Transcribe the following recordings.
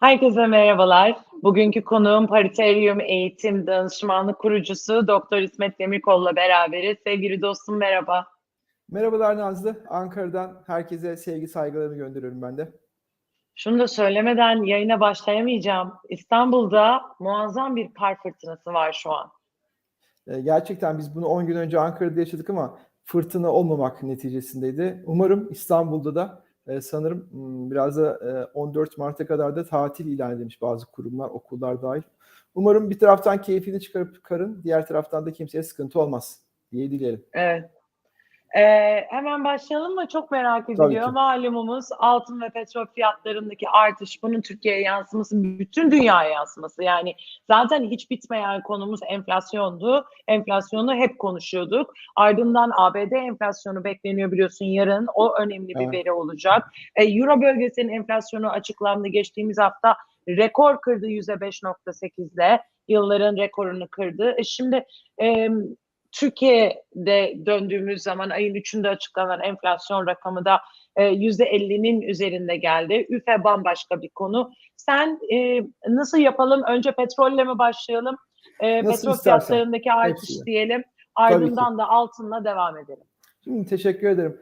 Herkese merhabalar. Bugünkü konuğum Pariteryum Eğitim Danışmanlık Kurucusu Doktor İsmet Demirkol'la beraberiz. Sevgili dostum merhaba. Merhabalar Nazlı. Ankara'dan herkese sevgi saygılarımı gönderiyorum ben de. Şunu da söylemeden yayına başlayamayacağım. İstanbul'da muazzam bir kar fırtınası var şu an. Ee, Gerçekten biz bunu 10 gün önce Ankara'da yaşadık ama fırtına olmamak neticesindeydi. Umarım İstanbul'da da e, sanırım biraz da e, 14 Mart'a kadar da tatil ilan edilmiş bazı kurumlar, okullar dahil. Umarım bir taraftan keyfini çıkarıp karın, diğer taraftan da kimseye sıkıntı olmaz diye dileyelim. Evet. Ee, hemen başlayalım mı? Çok merak ediliyor. Malumumuz altın ve petrol fiyatlarındaki artış, bunun Türkiye'ye yansıması, bütün dünyaya yansıması. Yani zaten hiç bitmeyen konumuz enflasyondu. Enflasyonu hep konuşuyorduk. Ardından ABD enflasyonu bekleniyor biliyorsun yarın. O önemli bir Evet. veri olacak. Ee, Euro bölgesinin enflasyonu açıklandı geçtiğimiz hafta. Rekor kırdı %5.8'le. Yılların rekorunu kırdı. E şimdi e, Türkiye'de döndüğümüz zaman ayın 3'ünde açıklanan enflasyon rakamı da e, %50'nin üzerinde geldi. Üfe bambaşka bir konu. Sen e, nasıl yapalım? Önce petrolle mi başlayalım? E, Nasıl petrol istersen. fiyatlarındaki artış Hepsiyle. diyelim. Ardından da altınla devam edelim. Şimdi teşekkür ederim.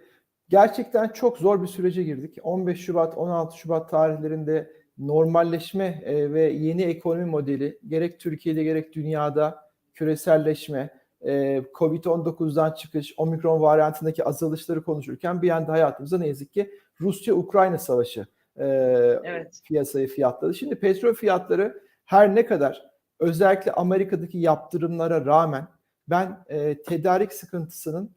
Gerçekten çok zor bir sürece girdik. 15 Şubat, 16 Şubat tarihlerinde normalleşme e, ve yeni ekonomi modeli gerek Türkiye'de gerek dünyada küreselleşme, e, Covid-19'dan çıkış, omikron varyantındaki azalışları konuşurken bir anda hayatımıza ne yazık ki Rusya-Ukrayna savaşı e, Evet. piyasayı fiyatladı. Şimdi petrol fiyatları her ne kadar özellikle Amerika'daki yaptırımlara rağmen ben e, tedarik sıkıntısının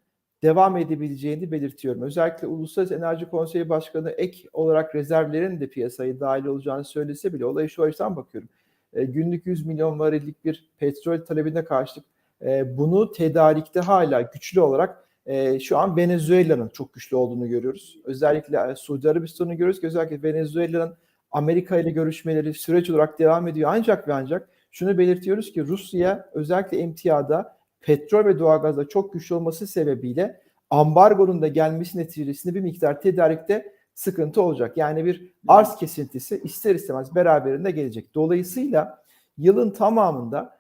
devam edebileceğini belirtiyorum. Özellikle Uluslararası Enerji Konseyi Başkanı ek olarak rezervlerin de piyasaya dahil olacağını söylese bile olaya şu açıdan bakıyorum. E, günlük 100 milyon varillik bir petrol talebine karşılık e, bunu tedarikte hala güçlü olarak e, şu an Venezuela'nın çok güçlü olduğunu görüyoruz. Özellikle e, Suudi Arabistan'ı görüyoruz ki özellikle Venezuela'nın Amerika ile görüşmeleri süreç olarak devam ediyor. Ancak ve ancak şunu belirtiyoruz ki Rusya özellikle emtiyada petrol ve doğalgazda çok güçlü olması sebebiyle ambargonun da gelmesi neticesinde bir miktar tedarikte sıkıntı olacak. Yani bir arz kesintisi ister istemez beraberinde gelecek. Dolayısıyla yılın tamamında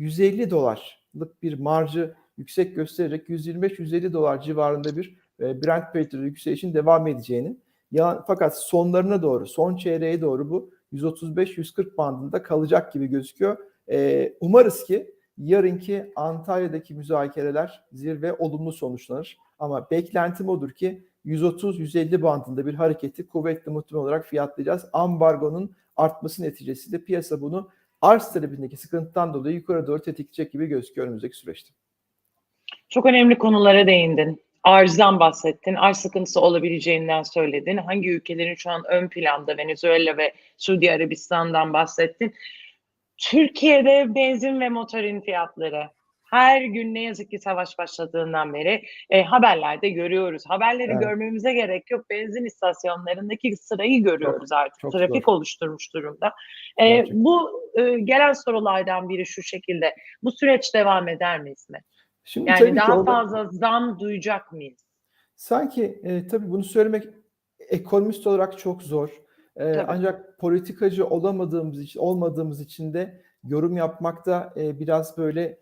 125-150 dolarlık bir marjı yüksek göstererek 125-150 dolar civarında bir e, Brent petrol yükselişin devam edeceğini ya, fakat sonlarına doğru, son çeyreğe doğru bu 135-140 bandında kalacak gibi gözüküyor. E, umarız ki yarınki Antalya'daki müzakereler zirve olumlu sonuçlanır. Ama beklentim odur ki 130-150 bandında bir hareketi kuvvetli muhtemel olarak fiyatlayacağız. Ambargonun artması neticesinde piyasa bunu arz talebindeki sıkıntıdan dolayı yukarı doğru tetikleyecek gibi gözüküyor önümüzdeki süreçte. Çok önemli konulara değindin. Arzdan bahsettin, arz sıkıntısı olabileceğinden söyledin. Hangi ülkelerin şu an ön planda Venezuela ve Suudi Arabistan'dan bahsettin. Türkiye'de benzin ve motorin fiyatları her gün ne yazık ki savaş başladığından beri e, haberlerde görüyoruz. Haberleri Evet. görmemize gerek yok. Benzin istasyonlarındaki sırayı görüyoruz artık. çok Trafik zor. oluşturmuş durumda. E, Gerçekten. bu e, gelen sorulardan biri şu şekilde. Bu süreç devam eder mi İsmet? Şimdi Yani daha orada- fazla zam duyacak mıyız? Sanki e, tabii bunu söylemek ekonomist olarak çok zor. E, Tabii. ancak politikacı olamadığımız için olmadığımız için de yorum yapmakta e, biraz böyle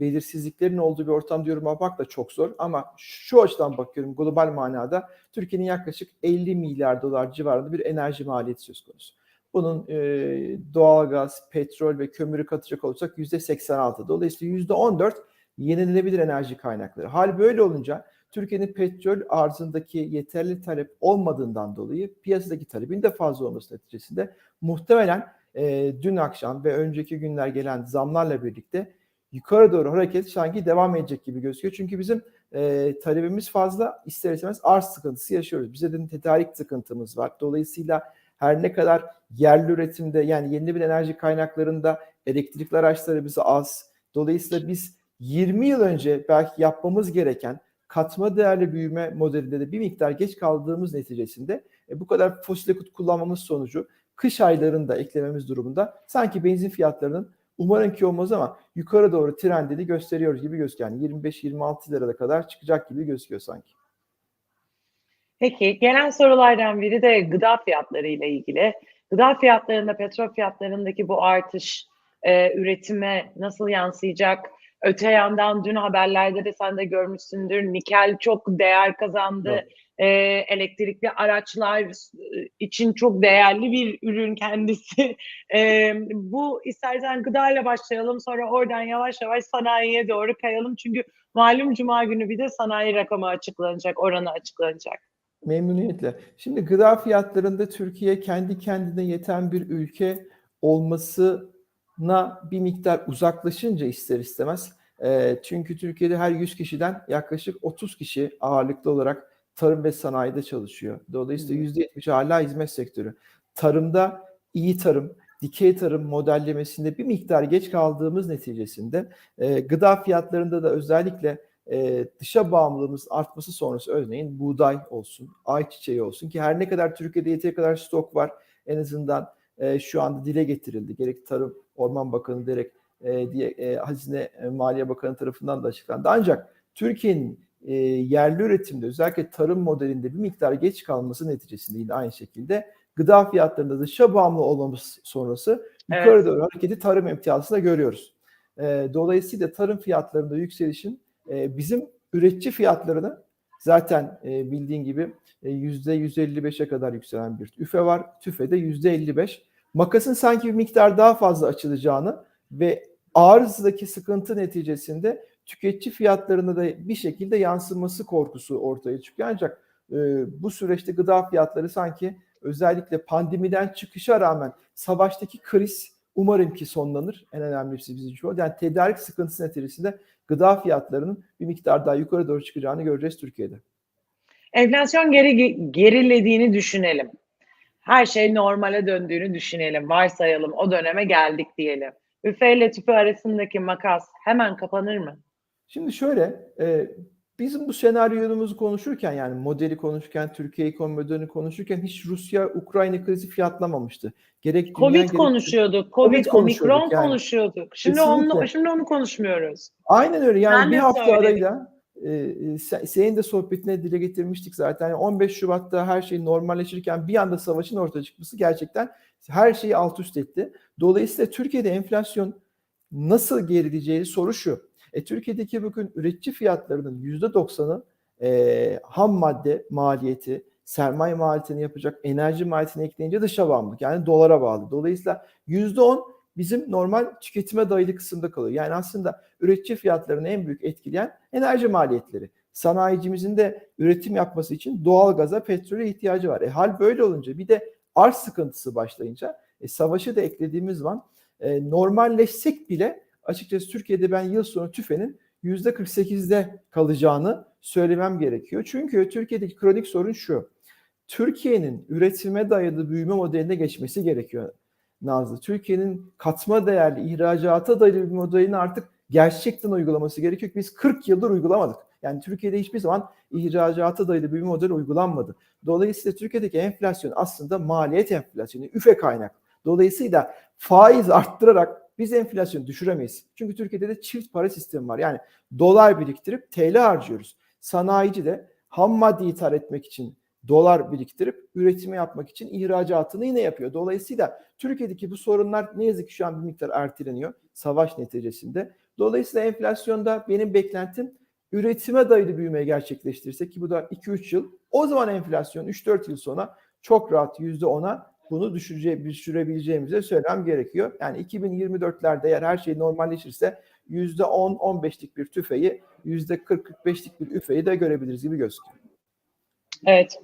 belirsizliklerin olduğu bir ortamda yorum yapmak da çok zor. Ama şu açıdan bakıyorum global manada Türkiye'nin yaklaşık 50 milyar dolar civarında bir enerji maliyeti söz konusu. Bunun e, doğalgaz, petrol ve kömürü katacak olursak %86. Dolayısıyla %14 yenilenebilir enerji kaynakları. Hal böyle olunca Türkiye'nin petrol arzındaki yeterli talep olmadığından dolayı piyasadaki talebin de fazla olması neticesinde muhtemelen e, dün akşam ve önceki günler gelen zamlarla birlikte yukarı doğru hareket sanki devam edecek gibi gözüküyor. Çünkü bizim e, talebimiz fazla ister istemez arz sıkıntısı yaşıyoruz. Bize de tedarik sıkıntımız var. Dolayısıyla her ne kadar yerli üretimde yani yenilenebilir enerji kaynaklarında elektrikli araçlarımız az. Dolayısıyla biz 20 yıl önce belki yapmamız gereken katma değerli büyüme modelinde de bir miktar geç kaldığımız neticesinde e, bu kadar fosil yakıt kullanmamız sonucu kış aylarında eklememiz durumunda sanki benzin fiyatlarının umarım ki olmaz ama yukarı doğru trendini gösteriyoruz gibi gözüküyor. Yani 25-26 lirada kadar çıkacak gibi gözüküyor sanki. Peki gelen sorulardan biri de gıda fiyatları ile ilgili. Gıda fiyatlarında, petrol fiyatlarındaki bu artış e, üretime nasıl yansıyacak? Öte yandan dün haberlerde de sen de görmüşsündür. Nikel çok değer kazandı. Evet. E, elektrikli araçlar e, için çok değerli bir ürün kendisi. E, bu istersen gıdayla başlayalım sonra oradan yavaş yavaş sanayiye doğru kayalım. Çünkü malum cuma günü bir de sanayi rakamı açıklanacak, oranı açıklanacak. Memnuniyetle. Şimdi gıda fiyatlarında Türkiye kendi kendine yeten bir ülke olmasına bir miktar uzaklaşınca ister istemez. e, çünkü Türkiye'de her 100 kişiden yaklaşık 30 kişi ağırlıklı olarak tarım ve sanayide çalışıyor. Dolayısıyla %70 hala hizmet sektörü. Tarımda iyi tarım, dikey tarım modellemesinde bir miktar geç kaldığımız neticesinde e, gıda fiyatlarında da özellikle e, dışa bağımlılığımız artması sonrası örneğin buğday olsun, ayçiçeği olsun ki her ne kadar Türkiye'de yeteri kadar stok var en azından e, şu anda dile getirildi. Gerek Tarım Orman Bakanı gerek e, diye e, Hazine e, Maliye Bakanı tarafından da açıklandı. Ancak Türkiye'nin e, yerli üretimde özellikle tarım modelinde bir miktar geç kalması neticesinde yine aynı şekilde gıda fiyatlarında dışa bağımlı olmamız sonrası Evet. yukarı doğru hareketi tarım emtiyazında görüyoruz. E, dolayısıyla tarım fiyatlarında yükselişin e, bizim üretici fiyatlarını zaten e, bildiğin gibi e, yüzde 155'e kadar yükselen bir üfe var. Tüfede yüzde 55. Makasın sanki bir miktar daha fazla açılacağını ve arızdaki sıkıntı neticesinde tüketici fiyatlarına da bir şekilde yansıması korkusu ortaya çıkıyor. Ancak e, bu süreçte gıda fiyatları sanki özellikle pandemiden çıkışa rağmen savaştaki kriz umarım ki sonlanır. En önemlisi bizim için o. Yani tedarik sıkıntısı neticesinde gıda fiyatlarının bir miktar daha yukarı doğru çıkacağını göreceğiz Türkiye'de. Enflasyon geri gerilediğini düşünelim. Her şey normale döndüğünü düşünelim. Varsayalım o döneme geldik diyelim. Üfe ile tüfe arasındaki makas hemen kapanır mı? Şimdi şöyle, e, bizim bu senaryomuzu konuşurken yani modeli konuşurken, Türkiye ekonomi modelini konuşurken hiç Rusya-Ukrayna krizi fiyatlamamıştı. Gerek Covid gerek- konuşuyorduk, Covid, Covid konuşuyorduk Omikron yani. konuşuyorduk. Şimdi Kesinlikle. onu şimdi onu konuşmuyoruz. Aynen öyle. Yani Ben bir hafta söyledim. arayla e, e, se- senin de sohbetine dile getirmiştik zaten. Yani 15 Şubat'ta her şey normalleşirken bir anda savaşın ortaya çıkması gerçekten her şeyi alt üst etti. Dolayısıyla Türkiye'de enflasyon nasıl gerileyeceği soru şu. E, Türkiye'deki bugün üretici fiyatlarının %90'ı e, ham madde maliyeti, sermaye maliyetini yapacak enerji maliyetini ekleyince dışa bağımlılık yani dolara bağlı. Dolayısıyla %10 bizim normal tüketime dayalı kısımda kalıyor. Yani aslında üretici fiyatlarını en büyük etkileyen enerji maliyetleri. Sanayicimizin de üretim yapması için doğal gaza, petrole ihtiyacı var. E hal böyle olunca bir de arz sıkıntısı başlayınca e, savaşı da eklediğimiz zaman e, normalleşsek bile açıkçası Türkiye'de ben yıl sonu tüfenin %48'de kalacağını söylemem gerekiyor. Çünkü Türkiye'deki kronik sorun şu. Türkiye'nin üretime dayalı büyüme modeline geçmesi gerekiyor Nazlı. Türkiye'nin katma değerli ihracata dayalı bir modelini artık gerçekten uygulaması gerekiyor. ki Biz 40 yıldır uygulamadık. Yani Türkiye'de hiçbir zaman ihracata dayalı bir model uygulanmadı. Dolayısıyla Türkiye'deki enflasyon aslında maliyet enflasyonu, üfe kaynak. Dolayısıyla faiz arttırarak biz enflasyonu düşüremeyiz. Çünkü Türkiye'de de çift para sistemi var. Yani dolar biriktirip TL harcıyoruz. Sanayici de ham madde ithal etmek için dolar biriktirip üretimi yapmak için ihracatını yine yapıyor. Dolayısıyla Türkiye'deki bu sorunlar ne yazık ki şu an bir miktar erteleniyor savaş neticesinde. Dolayısıyla enflasyonda benim beklentim üretime dayalı büyümeyi gerçekleştirirsek ki bu da 2-3 yıl o zaman enflasyon 3-4 yıl sonra çok rahat %10'a bunu düşürece, düşürebileceğimize söylemem gerekiyor. Yani 2024'lerde eğer her şey normalleşirse %10-15'lik bir tüfeği %40-45'lik bir üfeyi de görebiliriz gibi gözüküyor. Evet.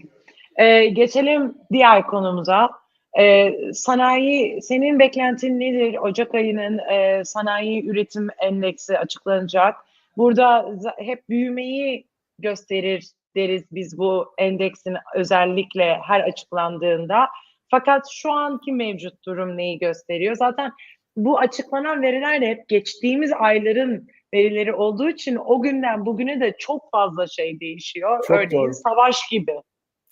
Ee, geçelim diğer konumuza. Ee, sanayi, senin beklentin nedir? Ocak ayının e, sanayi üretim endeksi açıklanacak. Burada hep büyümeyi gösterir deriz biz bu endeksin özellikle her açıklandığında. Fakat şu anki mevcut durum neyi gösteriyor? Zaten bu açıklanan veriler de hep geçtiğimiz ayların verileri olduğu için o günden bugüne de çok fazla şey değişiyor. Çok Örneğin doğru. savaş gibi.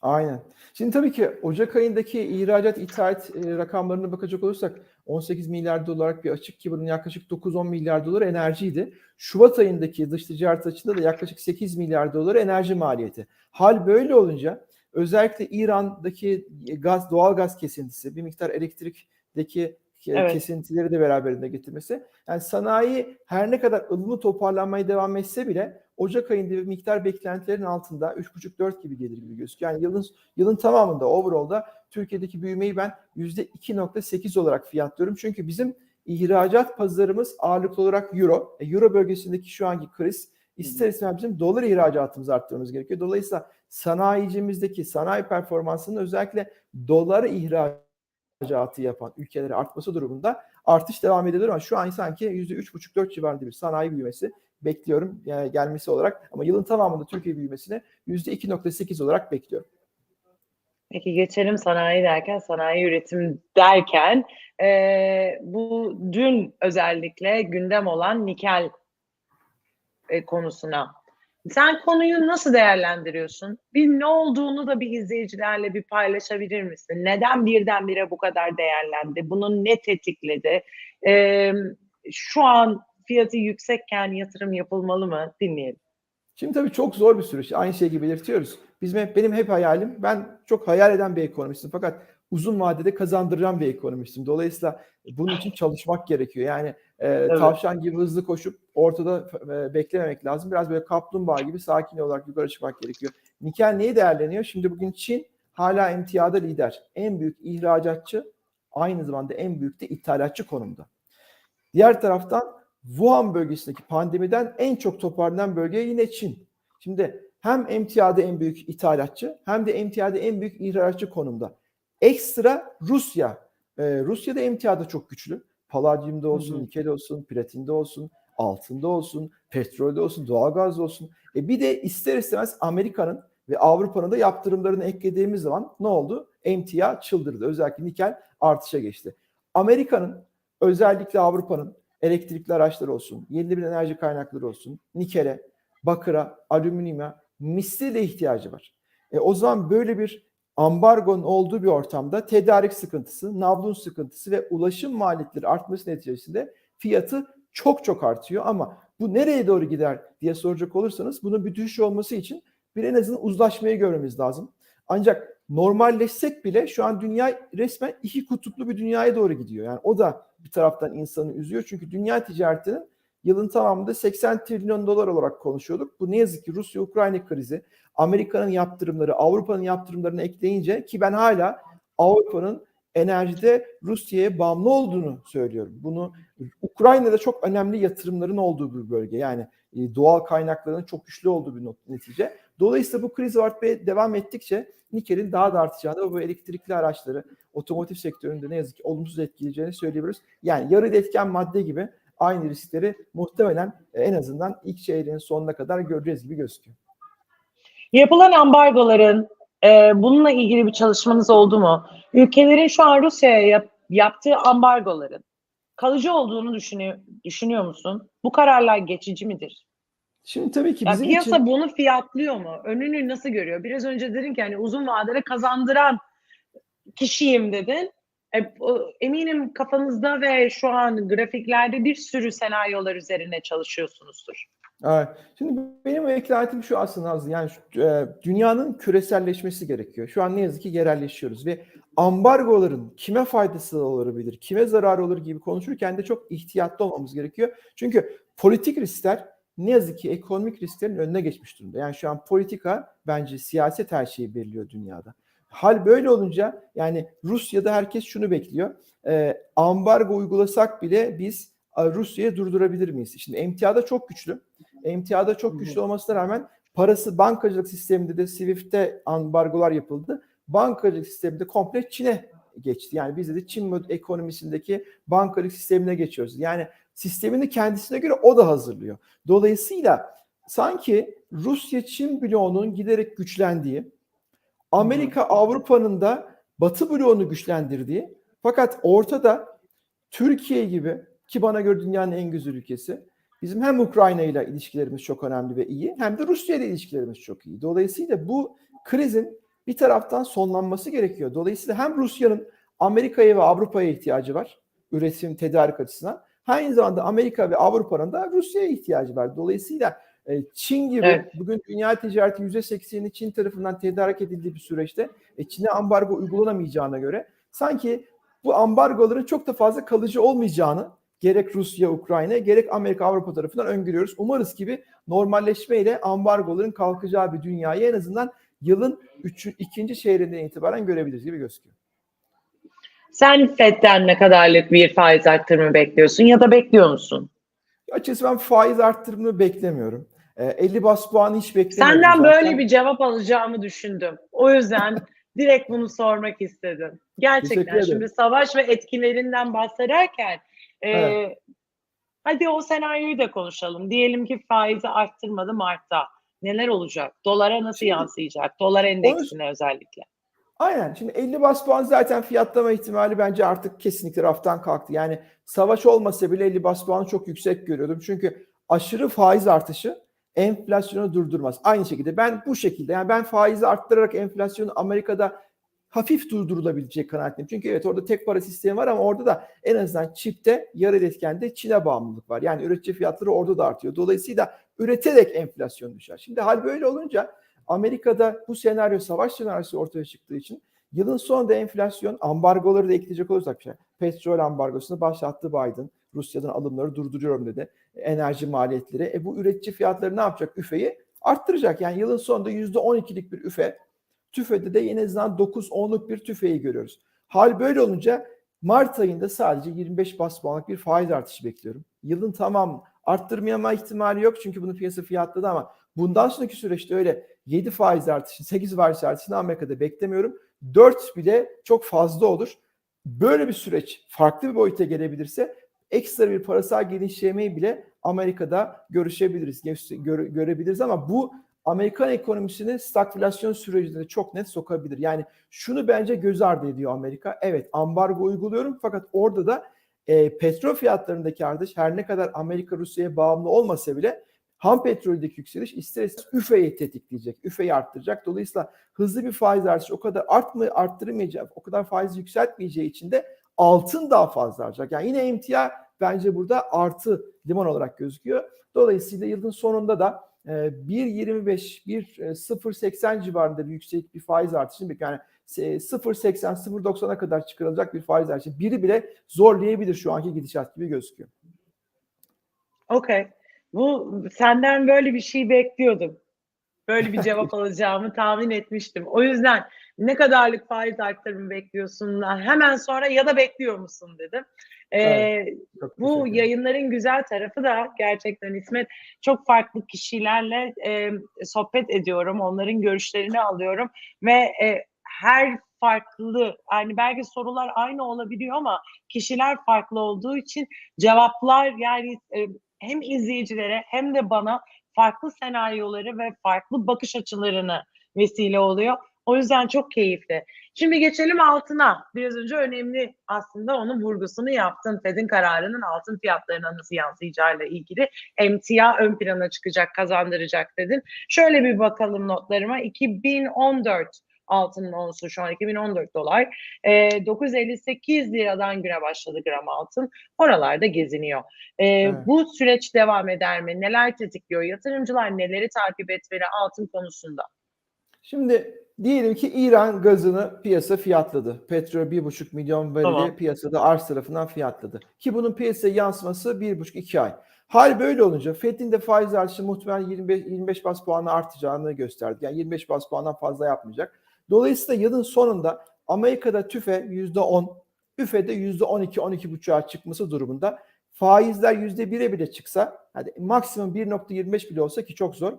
Aynen. Şimdi tabii ki Ocak ayındaki ihracat ithalat e, rakamlarına bakacak olursak 18 milyar dolarlık bir açık ki bunun yaklaşık 9-10 milyar dolar enerjiydi. Şubat ayındaki dış ticaret açığında da yaklaşık 8 milyar dolar enerji maliyeti. Hal böyle olunca özellikle İran'daki gaz doğal gaz kesintisi, bir miktar elektrikteki Evet. kesintileri de beraberinde getirmesi. Yani sanayi her ne kadar ılımlı toparlanmaya devam etse bile Ocak ayında bir miktar beklentilerin altında 3,5-4 gibi gelir gibi gözüküyor. Yani yılın yılın tamamında overall'da Türkiye'deki büyümeyi ben %2.8 olarak fiyatlıyorum. Çünkü bizim ihracat pazarımız ağırlıklı olarak euro. E, euro bölgesindeki şu anki kriz ister istemez bizim dolar ihracatımızı arttırmamız gerekiyor. Dolayısıyla sanayicimizdeki sanayi performansının özellikle dolar ihracatı yapan ülkelere artması durumunda artış devam ediyor ama şu an sanki %3,5-4 civarında bir sanayi büyümesi bekliyorum yani gelmesi olarak ama yılın tamamında Türkiye büyümesini %2.8 olarak bekliyorum. Peki geçelim sanayi derken, sanayi üretim derken e, bu dün özellikle gündem olan nikel e, konusuna. Sen konuyu nasıl değerlendiriyorsun? Bir ne olduğunu da bir izleyicilerle bir paylaşabilir misin? Neden birdenbire bu kadar değerlendi? Bunu ne tetikledi? E, şu an fiyatı yüksekken yatırım yapılmalı mı? Dinleyelim. Şimdi tabii çok zor bir süreç. Aynı şey gibi belirtiyoruz. Bizim hep, benim hep hayalim, ben çok hayal eden bir ekonomistim fakat uzun vadede kazandıracağım bir ekonomistim. Dolayısıyla bunun için çalışmak gerekiyor. Yani e, Evet. tavşan gibi hızlı koşup ortada e, beklememek lazım. Biraz böyle kaplumbağa gibi sakin olarak yukarı çıkmak gerekiyor. Nikel neyi değerleniyor? Şimdi bugün Çin hala emtiyada lider. En büyük ihracatçı, aynı zamanda en büyük de ithalatçı konumda. Diğer taraftan Wuhan bölgesindeki pandemiden en çok toparlanan bölge yine Çin. Şimdi hem emtiyada en büyük ithalatçı hem de emtiyada en büyük ihracatçı konumda. Ekstra Rusya. Ee, Rusya da emtiyada çok güçlü. Paladyumda olsun, Hı hı. nikel olsun, platinde olsun, altında olsun, petrolde olsun, doğalgazda olsun. E bir de ister istemez Amerika'nın ve Avrupa'nın da yaptırımlarını eklediğimiz zaman ne oldu? Emtia çıldırdı. Özellikle nikel artışa geçti. Amerika'nın özellikle Avrupa'nın elektrikli araçlar olsun, yenilenebilir enerji kaynakları olsun, nikele, bakıra, alüminyuma misliyle ihtiyacı var. E, o zaman böyle bir ambargonun olduğu bir ortamda tedarik sıkıntısı, navlun sıkıntısı ve ulaşım maliyetleri artması neticesinde fiyatı çok çok artıyor ama bu nereye doğru gider diye soracak olursanız bunun bir düşüş olması için bir en azından uzlaşmayı görmemiz lazım. Ancak normalleşsek bile şu an dünya resmen iki kutuplu bir dünyaya doğru gidiyor. Yani o da bir taraftan insanı üzüyor. Çünkü dünya ticaretinin yılın tamamında 80 trilyon dolar olarak konuşuyorduk. Bu ne yazık ki Rusya-Ukrayna krizi, Amerika'nın yaptırımları, Avrupa'nın yaptırımlarını ekleyince ki ben hala Avrupa'nın enerjide Rusya'ya bağımlı olduğunu söylüyorum. Bunu Ukrayna'da çok önemli yatırımların olduğu bir bölge. Yani e, doğal kaynakların çok güçlü olduğu bir not- netice. Dolayısıyla bu kriz artmaya devam ettikçe nikelin daha da artacağını ve bu elektrikli araçları otomotiv sektöründe ne yazık ki olumsuz etkileyeceğini söyleyebiliriz. Yani yarı etken madde gibi aynı riskleri muhtemelen e, en azından ilk çeyreğin sonuna kadar göreceğiz gibi gözüküyor. Yapılan ambargoların e, bununla ilgili bir çalışmanız oldu mu? Ülkelerin şu an Rusya'ya yap- yaptığı ambargoların kalıcı olduğunu düşünüyor, düşünüyor musun? Bu kararlar geçici midir? Şimdi tabii ki Ya bizim piyasa için bunu fiyatlıyor mu? Önünü nasıl görüyor? Biraz önce dedin ki hani uzun vadede kazandıran kişiyim dedin. E, eminim kafanızda ve şu an grafiklerde bir sürü senaryolar üzerine çalışıyorsunuzdur. Evet. Şimdi benim beklentim şu aslında Nazlı. Yani e, dünyanın küreselleşmesi gerekiyor. Şu an ne yazık ki yerelleşiyoruz ve ambargoların kime faydası olabilir, kime zararı olur gibi konuşurken de çok ihtiyatlı olmamız gerekiyor. Çünkü politik riskler ne yazık ki ekonomik risklerin önüne geçmiş durumda. Yani şu an politika bence siyaset her şeyi belirliyor dünyada. Hal böyle olunca yani Rusya'da herkes şunu bekliyor. E, ambargo uygulasak bile biz Rusya'yı durdurabilir miyiz? Şimdi emtiyada çok güçlü. Emtiyada çok güçlü olmasına rağmen parası bankacılık sisteminde de Swift'te ambargolar yapıldı. Bankacılık sisteminde komple Çin'e geçti. Yani biz de Çin ekonomisindeki bankacılık sistemine geçiyoruz. Yani sistemini kendisine göre o da hazırlıyor. Dolayısıyla sanki Rusya-Çin bloğunun giderek güçlendiği, Amerika Avrupa'nın da Batı bloğunu güçlendirdiği fakat ortada Türkiye gibi ki bana göre dünyanın en güzel ülkesi bizim hem Ukrayna ile ilişkilerimiz çok önemli ve iyi hem de Rusya ile ilişkilerimiz çok iyi. Dolayısıyla bu krizin bir taraftan sonlanması gerekiyor. Dolayısıyla hem Rusya'nın Amerika'ya ve Avrupa'ya ihtiyacı var üretim tedarik açısından. Aynı zamanda Amerika ve Avrupa'nın da Rusya'ya ihtiyacı var. Dolayısıyla E, Çin gibi Evet. bugün dünya ticareti %80'i Çin tarafından tedarik edildiği bir süreçte e, Çin'e ambargo uygulanamayacağına göre sanki bu ambargoların çok da fazla kalıcı olmayacağını gerek Rusya, Ukrayna, gerek Amerika, Avrupa tarafından öngörüyoruz. Umarız ki bir normalleşmeyle ambargoların kalkacağı bir dünyayı en azından yılın üçü, ikinci çeyreğinden itibaren görebiliriz gibi gözüküyor. Sen FED'den ne kadarlık bir faiz arttırımı bekliyorsun ya da bekliyor musun? Açıkçası ben faiz arttırımını beklemiyorum. E, 50 bas puanı hiç beklemiyorum. Senden zaten. böyle bir cevap alacağımı düşündüm. O yüzden direkt bunu sormak istedim. Gerçekten şimdi savaş ve etkilerinden bahsederken e, Evet. hadi o senaryoyu da konuşalım. Diyelim ki faizi arttırmadı Mart'ta. Neler olacak? Dolara nasıl Şimdi- yansıyacak? Dolar endeksine özellikle. Aynen. Şimdi 50 bas puan zaten fiyatlama ihtimali bence artık kesinlikle raftan kalktı. Yani savaş olmasa bile 50 bas puanı çok yüksek görüyordum. Çünkü aşırı faiz artışı enflasyonu durdurmaz. Aynı şekilde ben bu şekilde yani ben faizi arttırarak enflasyonu Amerika'da hafif durdurulabilecek kanaatindeyim. Çünkü evet orada tek para sistemi var ama orada da en azından çipte yarı iletkende Çin'e bağımlılık var. Yani üretici fiyatları orada da artıyor. Dolayısıyla üreterek enflasyon düşer. Şimdi hal böyle olunca Amerika'da bu senaryo savaş senaryosu ortaya çıktığı için yılın sonunda enflasyon ambargoları da ekleyecek olursak şey, petrol ambargosunu başlattı Biden. Rusya'dan alımları durduruyorum dedi. Enerji maliyetleri. E bu üretici fiyatları ne yapacak? Üfeyi arttıracak. Yani yılın sonunda %12'lik bir üfe. TÜFE'de de en azından 9-10'luk bir tüfeği görüyoruz. Hal böyle olunca Mart ayında sadece 25 bas puanlık bir faiz artışı bekliyorum. Yılın tamam arttırmayama ihtimali yok çünkü bunu piyasa fiyatladı ama bundan sonraki süreçte öyle 7 faiz artışı, 8 faiz artışını Amerika'da beklemiyorum. 4 bile çok fazla olur. Böyle bir süreç farklı bir boyuta gelebilirse ekstra bir parasal genişlemeyi bile Amerika'da görüşebiliriz, gö- göre- görebiliriz ama bu Amerikan ekonomisini stagflasyon sürecine de çok net sokabilir. Yani şunu bence göz ardı ediyor Amerika. Evet ambargo uyguluyorum fakat orada da e, petrol fiyatlarındaki artış her ne kadar Amerika Rusya'ya bağımlı olmasa bile ham petroldeki yükseliş ister istemez üfeyi tetikleyecek, üfeyi arttıracak. Dolayısıyla hızlı bir faiz artışı o kadar artma, arttırmayacak, o kadar faiz yükseltmeyeceği için de altın daha fazla artacak. Yani yine emtia bence burada artı liman olarak gözüküyor. Dolayısıyla yılın sonunda da e, 1.25, 1.080 civarında bir yüksek bir faiz bekliyorum. Yani e, 0.80, 0.90'a kadar çıkarılacak bir faiz artışı. Biri bile zorlayabilir şu anki gidişat gibi gözüküyor. Okey. Bu senden böyle bir şey bekliyordum. Böyle bir cevap alacağımı tahmin etmiştim. O yüzden ne kadarlık faiz arttırımı bekliyorsun hemen sonra ya da bekliyor musun dedim. Ee, Evet, bu yayınların güzel tarafı da gerçekten İsmet çok farklı kişilerle e, sohbet ediyorum. Onların görüşlerini alıyorum ve e, her farklı yani belki sorular aynı olabiliyor ama kişiler farklı olduğu için cevaplar yani e, hem izleyicilere hem de bana farklı senaryoları ve farklı bakış açılarını vesile oluyor. O yüzden çok keyifli. Şimdi geçelim altına. Biraz önce önemli aslında onun vurgusunu yaptın. Fed'in kararının altın fiyatlarına nasıl yansıyacağıyla ilgili emtia ön plana çıkacak, kazandıracak dedin. Şöyle bir bakalım notlarıma. 2014 altının onsu şu an 2014 dolar. E, 958 liradan güne başladı gram altın. Oralarda geziniyor. E, Evet. Bu süreç devam eder mi? Neler tetikliyor? Yatırımcılar neleri takip etmeli altın konusunda? Şimdi diyelim ki İran gazını piyasa fiyatladı. Petrol 1,5 milyon varili Tamam. piyasada arz tarafından fiyatladı. Ki bunun piyasaya yansıması 1,5-2 ay. Hal böyle olunca Fed'in de faiz artışı muhtemelen 25, 25 bas puanı artacağını gösterdi. Yani 25 bas puandan fazla yapmayacak. Dolayısıyla yılın sonunda Amerika'da tüfe %10, üfede %12-12,5'a çıkması durumunda faizler %1'e bile çıksa, hadi maksimum 1.25 bile olsa ki çok zor,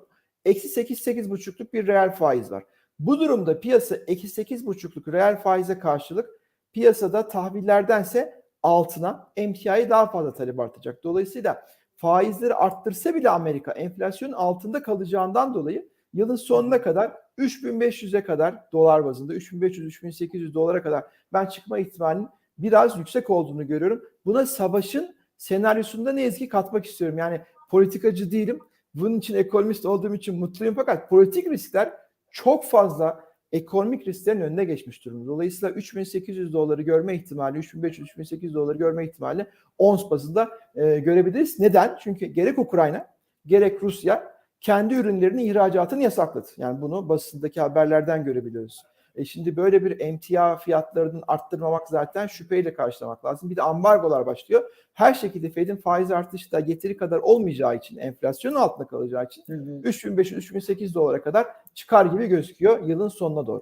eksi 8-8,5'luk bir reel faiz var. Bu durumda piyasa eksi 8,5'luk reel faize karşılık piyasada tahvillerdense altına emtiayı daha fazla talep artacak. Dolayısıyla faizleri arttırsa bile Amerika enflasyonun altında kalacağından dolayı yılın sonuna kadar 3500'e kadar dolar bazında 3500-3800 dolara kadar ben çıkma ihtimalinin biraz yüksek olduğunu görüyorum. Buna savaşın senaryosunda ne yazık ki katmak istiyorum. Yani politikacı değilim. Bunun için ekonomist olduğum için mutluyum fakat politik riskler çok fazla ekonomik risklerin önüne geçmiş durumda. Dolayısıyla 3800 doları görme ihtimali, 3500-3800 doları görme ihtimali ons bazında e, görebiliriz. Neden? Çünkü gerek Ukrayna, gerek Rusya kendi ürünlerinin ihracatını yasakladı. Yani bunu basındaki haberlerden görebiliyoruz. E şimdi böyle bir emtia fiyatlarının arttırmamak zaten şüpheyle karşılamak lazım. Bir de ambargolar başlıyor. Her şekilde Fed'in faiz artışı da getiri kadar olmayacağı için, enflasyonun altında kalacağı için 3500-3800 dolara kadar çıkar gibi gözüküyor yılın sonuna doğru.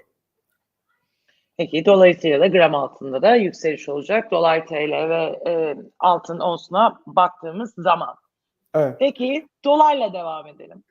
Peki dolayısıyla da gram altında da yükseliş olacak. Dolar TL ve e, altın onsuna baktığımız zaman. Evet. Peki dolarla devam edelim.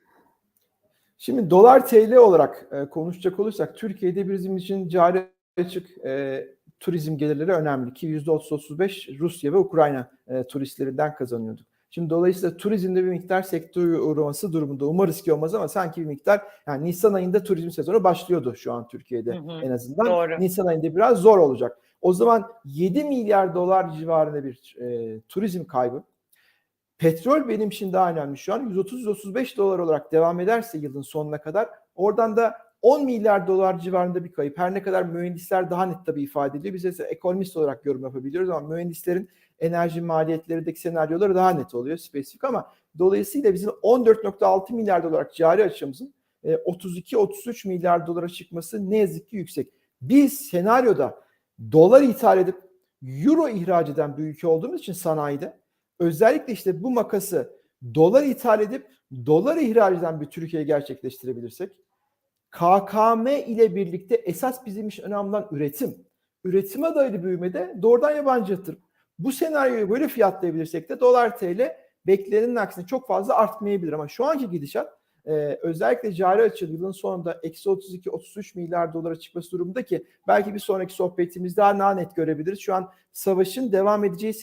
Şimdi dolar TL olarak e, konuşacak olursak Türkiye'de bizim için cari açık e, turizm gelirleri önemli ki %30-35 Rusya ve Ukrayna e, turistlerinden kazanıyorduk. Şimdi dolayısıyla turizmde bir miktar sektör uğraması durumunda umarız ki olmaz ama sanki bir miktar yani Nisan ayında turizm sezonu başlıyordu şu an Türkiye'de Hı hı, en azından. doğru. Nisan ayında biraz zor olacak. O zaman 7 milyar dolar civarında bir e, turizm kaybı. Petrol benim için daha önemli şu an 130-135 dolar olarak devam ederse yılın sonuna kadar oradan da 10 milyar dolar civarında bir kayıp. Her ne kadar mühendisler daha net tabii ifade ediyor. Biz ise ekonomist olarak yorum yapabiliyoruz ama mühendislerin enerji maliyetlerindeki senaryoları daha net oluyor spesifik ama dolayısıyla bizim 14.6 milyar dolar cari açığımızın e, 32-33 milyar dolara çıkması ne yazık ki yüksek. Biz senaryoda dolar ithal edip euro ihraç eden bir ülke olduğumuz için sanayide özellikle işte bu makası dolar ithal edip dolar ihraç eden bir Türkiye gerçekleştirebilirsek KKM ile birlikte esas bizim için önemli üretim. Üretime dayalı büyümede doğrudan yabancı yatırım. Bu senaryoyu böyle fiyatlayabilirsek de dolar TL beklenenin aksine çok fazla artmayabilir ama şu anki gidişat e, özellikle cari açığı yılın sonunda eksi 32-33 milyar dolara çıkması durumunda ki belki bir sonraki sohbetimizde daha net görebiliriz. Şu an savaşın devam edeceği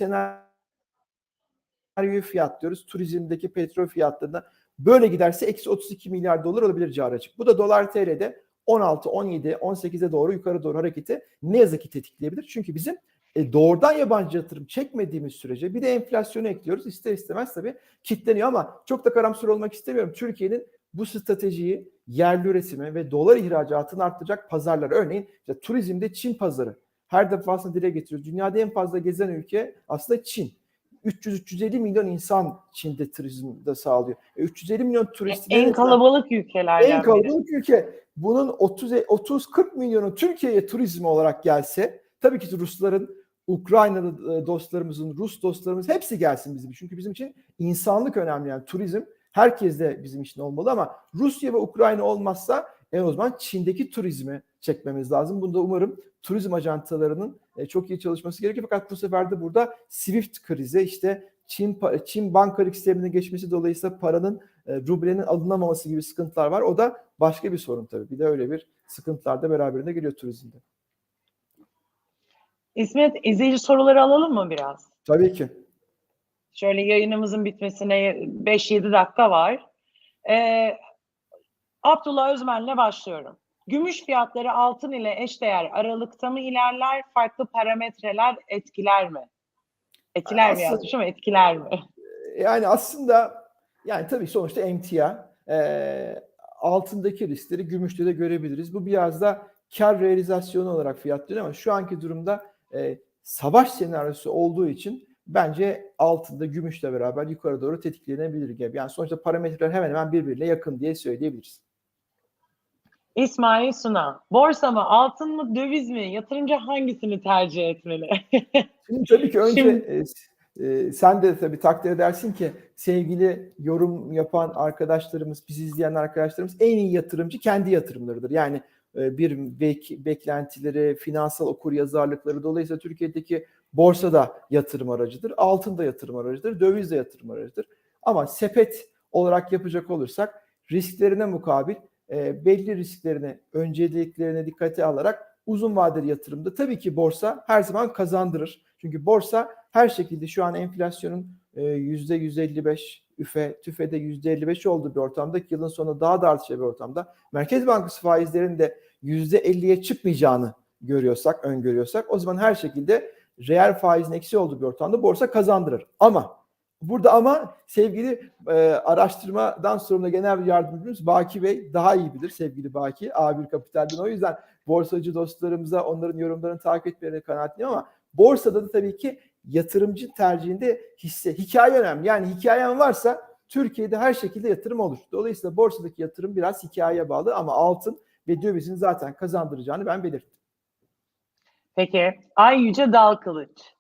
senaryoyu fiyatlıyoruz. Turizmdeki petrol fiyatlarında böyle giderse eksi 32 milyar dolar olabilir cari açık. Bu da dolar TL'de 16, 17, 18'e doğru yukarı doğru hareketi ne yazık ki tetikleyebilir. Çünkü bizim e, doğrudan yabancı yatırım çekmediğimiz sürece bir de enflasyonu ekliyoruz. İster istemez tabii kitleniyor ama çok da karamsar olmak istemiyorum. Türkiye'nin bu stratejiyi yerli üretime ve dolar ihracatını arttıracak pazarlar. Örneğin işte turizmde Çin pazarı. Her defasında dile getiriyoruz. Dünyada en fazla gezen ülke aslında Çin. 300-350 milyon insan Çin'de turizmde sağlıyor. E, 350 milyon turistin En kalabalık ülkelerden en biri. kalabalık ülke. Bunun 30 30-40 milyonu Türkiye'ye turizm olarak gelse tabii ki Rusların Ukraynalı e, dostlarımızın, Rus dostlarımız hepsi gelsin bizim. Çünkü bizim için insanlık önemli yani turizm herkes de bizim için olmalı ama Rusya ve Ukrayna olmazsa en o zaman Çin'deki turizmi çekmemiz lazım. Bunda umarım turizm ajantalarının e, çok iyi çalışması gerekiyor. Fakat bu sefer de burada Swift krizi işte Çin Çin bankalık sistemine geçmesi dolayısıyla paranın e, rublenin alınamaması gibi sıkıntılar var. O da başka bir sorun tabii. Bir de öyle bir sıkıntılar da beraberinde geliyor turizmde. İsmet izleyici soruları alalım mı biraz? Tabii ki. Şöyle yayınımızın bitmesine 5-7 dakika var. Ee, Abdullah Özmen'le başlıyorum. Gümüş fiyatları altın ile eşdeğer aralıkta mı ilerler? Farklı parametreler etkiler mi? Etkiler mi Aslında- yazmış ama etkiler mi? Yani aslında yani tabii sonuçta emtia e, altındaki riskleri gümüşte de görebiliriz. Bu biraz da kar realizasyonu olarak fiyatlanıyor ama şu anki durumda e, savaş senaryosu olduğu için bence altında gümüşle beraber yukarı doğru tetiklenebilir gibi. Yani sonuçta parametreler hemen hemen birbirine yakın diye söyleyebiliriz. İsmail Suna, borsa mı, altın mı, döviz mi? Yatırımcı hangisini tercih etmeli? Şimdi tabii ki önce Şimdi- e, e, sen de tabii takdir edersin ki sevgili yorum yapan arkadaşlarımız, bizi izleyen arkadaşlarımız en iyi yatırımcı kendi yatırımlarıdır. Yani e, bir bek- beklentileri, finansal okur yazarlıkları dolayısıyla Türkiye'deki borsa da yatırım aracıdır, altın da yatırım aracıdır, döviz de yatırım aracıdır. Ama sepet olarak yapacak olursak risklerine mukabil e, belli risklerini, önceliklerine dikkate alarak uzun vadeli yatırımda tabii ki borsa her zaman kazandırır. Çünkü borsa her şekilde şu an enflasyonun e, yüzde 155, üfe, tüfede %55 olduğu bir ortamda ki yılın sonunda daha da artacağı bir ortamda Merkez Bankası faizlerinin de %50'ye çıkmayacağını görüyorsak, öngörüyorsak o zaman her şekilde reel faizin eksi olduğu bir ortamda borsa kazandırır. Ama burada ama sevgili e, araştırmadan sorumlu genel yardımcımız Baki Bey daha iyi bilir sevgili Baki A1 Kapital'den. O yüzden borsacı dostlarımıza onların yorumlarını takip etmeleri kanaatliyim ama borsada da tabii ki yatırımcı tercihinde hisse, hikaye önemli. Yani hikayen varsa Türkiye'de her şekilde yatırım olur. Dolayısıyla borsadaki yatırım biraz hikayeye bağlı ama altın ve dövizin zaten kazandıracağını ben belirttim. Peki. Ay Yüce Dal Kılıç.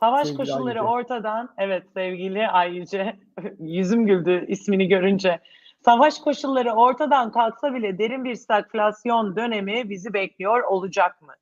Savaş Sevgili koşulları Yüce. ortadan, evet sevgili Ay Yüce, yüzüm güldü ismini görünce. Savaş koşulları ortadan kalksa bile derin bir stagflasyon dönemi bizi bekliyor olacak mı?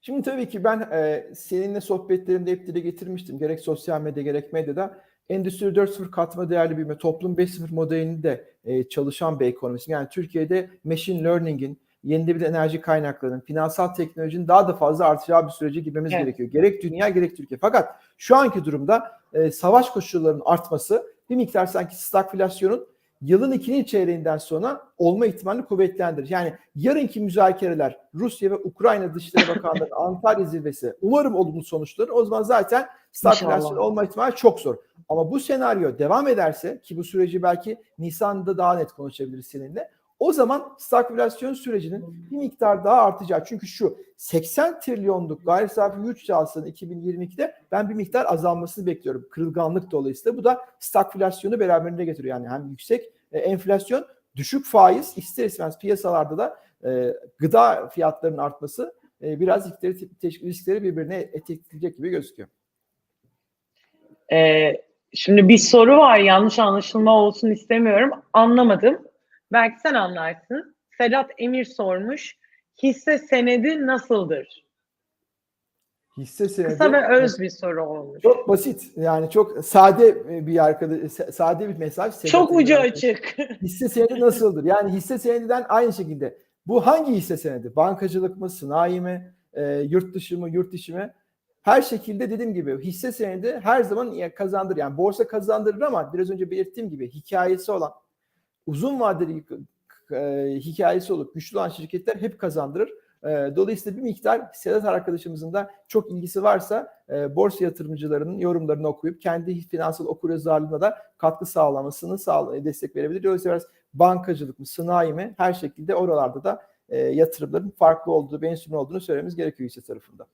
Şimdi tabii ki ben e, seninle sohbetlerimde hep dile getirmiştim. Gerek sosyal medya gerek medyada. Endüstri 4.0 katma değerli büyüme, toplum 5.0 modelinde e, çalışan bir ekonomisi. Yani Türkiye'de machine learning'in, yenilenebilir enerji kaynaklarının, finansal teknolojinin daha da fazla artacağı bir sürece girmemiz Evet. gerekiyor. Gerek dünya gerek Türkiye. Fakat şu anki durumda e, savaş koşullarının artması bir miktar sanki stagflasyonun yılın ikinci çeyreğinden sonra olma ihtimalini kuvvetlendirir. Yani yarınki müzakereler Rusya ve Ukrayna Dışişleri Bakanları Antalya zirvesi umarım olumlu sonuçlanır. O zaman zaten stagflasyon olma ihtimali çok zor. Ama bu senaryo devam ederse ki bu süreci belki Nisan'da daha net konuşabiliriz seninle. O zaman stagflasyon sürecinin bir miktar daha artacağı. Çünkü şu 80 trilyonluk gayri safi yurt içi hasılanın 2022'de ben bir miktar azalmasını bekliyorum. Kırılganlık dolayısıyla. Bu da stagflasyonu beraberinde getiriyor. Yani hem yüksek e, enflasyon, düşük faiz ister istemez piyasalarda da e, gıda fiyatlarının artması e, biraz riskleri, riskleri birbirine etekleyecek gibi gözüküyor. Ee, şimdi bir soru var yanlış anlaşılma olsun istemiyorum. Anlamadım. Belki sen anlarsın. Sedat Emir sormuş. Hisse senedi nasıldır? Hisse senedi Kısa ve öz bir soru olmuş. çok basit. Yani çok sade bir arkadaş sade bir mesaj. Sedat Çok ucu arkadaş. açık. Hisse senedi nasıldır? Yani hisse senediden aynı şekilde. Bu hangi hisse senedi? Bankacılık mı, sanayi mi, e, yurt dışı mı, yurt içi mi? Her şekilde dediğim gibi hisse senedi her zaman kazandırır. Yani borsa kazandırır ama biraz önce belirttiğim gibi hikayesi olan, uzun vadeli e, hikayesi olup güçlü olan şirketler hep kazandırır. E, dolayısıyla bir miktar Sedat arkadaşımızın da çok ilgisi varsa e, borsa yatırımcılarının yorumlarını okuyup kendi finansal okuryazarlığına da katkı sağlamasını sağ, destek verebilir. Dolayısıyla biraz bankacılık mı, sanayi mi her şekilde oralarda da e, yatırımların farklı olduğu, benzer olduğunu söylememiz gerekiyor hisse tarafında.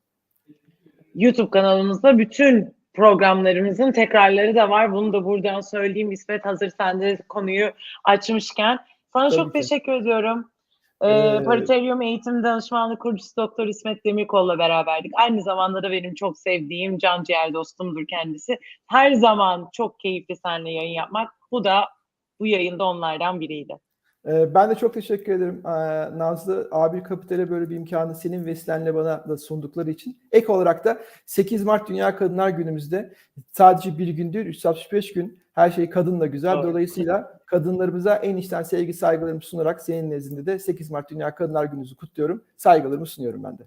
YouTube kanalımızda bütün programlarımızın tekrarları da var. Bunu da buradan söyleyeyim. İsmet hazır sen de konuyu açmışken. Sana Tabii çok ki. teşekkür ediyorum. Ee, Ee, Pariteryum Eğitim Danışmanlığı kurucusu Doktor İsmet Demirkol'la beraberdik. Aynı zamanda da benim çok sevdiğim can ciğer dostumdur kendisi. Her zaman çok keyifli seninle yayın yapmak. Bu da bu yayında onlardan biriydi. Ee, Ben de çok teşekkür ederim ee, Nazlı. A1 Kapital'e böyle bir imkanı senin vesilenle bana da sundukları için. Ek olarak da 8 Mart Dünya Kadınlar Günümüzde sadece bir gün değil 365 gün her şey kadınla güzel. Doğru. Dolayısıyla kadınlarımıza en içten sevgi saygılarımı sunarak senin nezdinde de 8 Mart Dünya Kadınlar Günü'nüzü kutluyorum. Saygılarımı sunuyorum ben de.